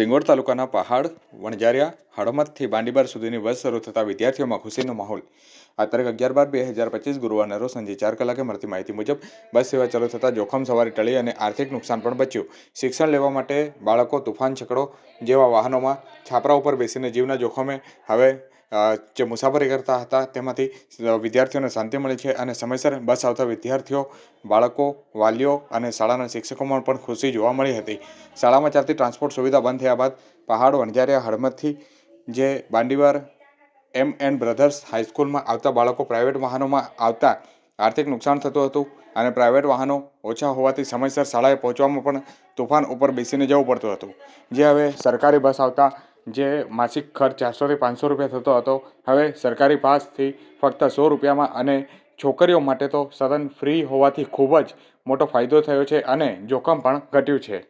સિંગોડ તાલુકાના પહાડ વણઝારિયા હળમતથી બાંડીબાર સુધીની બસ શરૂ થતાં વિદ્યાર્થીઓમાં ખુશીનો માહોલ. આ તારીખ અગિયાર બાર બે હજાર પચીસ ગુરુવારના રોજ સાંજે ચાર કલાકે મળતી માહિતી મુજબ બસ સેવા ચાલુ થતાં જોખમ સવારી ટળી અને આર્થિક નુકસાન પણ બચ્યું. શિક્ષણ લેવા માટે બાળકો તુફાન છકડો જેવા વાહનોમાં છાપરા ઉપર બેસીને જીવના જોખમે હવે જે મુસાફરી કરતા હતા તેમાંથી વિદ્યાર્થીઓને શાંતિ મળી છે અને સમયસર બસ આવતા વિદ્યાર્થીઓ, બાળકો, વાલીઓ અને શાળાના શિક્ષકોમાં પણ ખુશી જોવા મળી હતી. શાળામાં ચાલતી ટ્રાન્સપોર્ટ સુવિધા બંધ થયા બાદ પહાડ વણઝારિયા હળમતથી જે બાંડીવાર એમ એન્ડ બ્રધર્સ હાઈસ્કૂલમાં આવતા બાળકો પ્રાઇવેટ વાહનોમાં આવતા આર્થિક નુકસાન થતું હતું અને પ્રાઇવેટ વાહનો ઓછા હોવાથી સમયસર શાળાએ પહોંચવામાં પણ તોફાન ઉપર બેસીને જવું પડતું હતું. જે હવે સરકારી બસ આવતા જે માસિક ખર્ચ ચારસોથી પાંચસો રૂપિયા થતો હતો, હવે સરકારી પાસથી ફક્ત સો રૂપિયામાં અને છોકરીઓ માટે તો સદન ફ્રી હોવાથી ખૂબ જ મોટો ફાયદો થયો છે અને જોખમ પણ ઘટ્યું છે.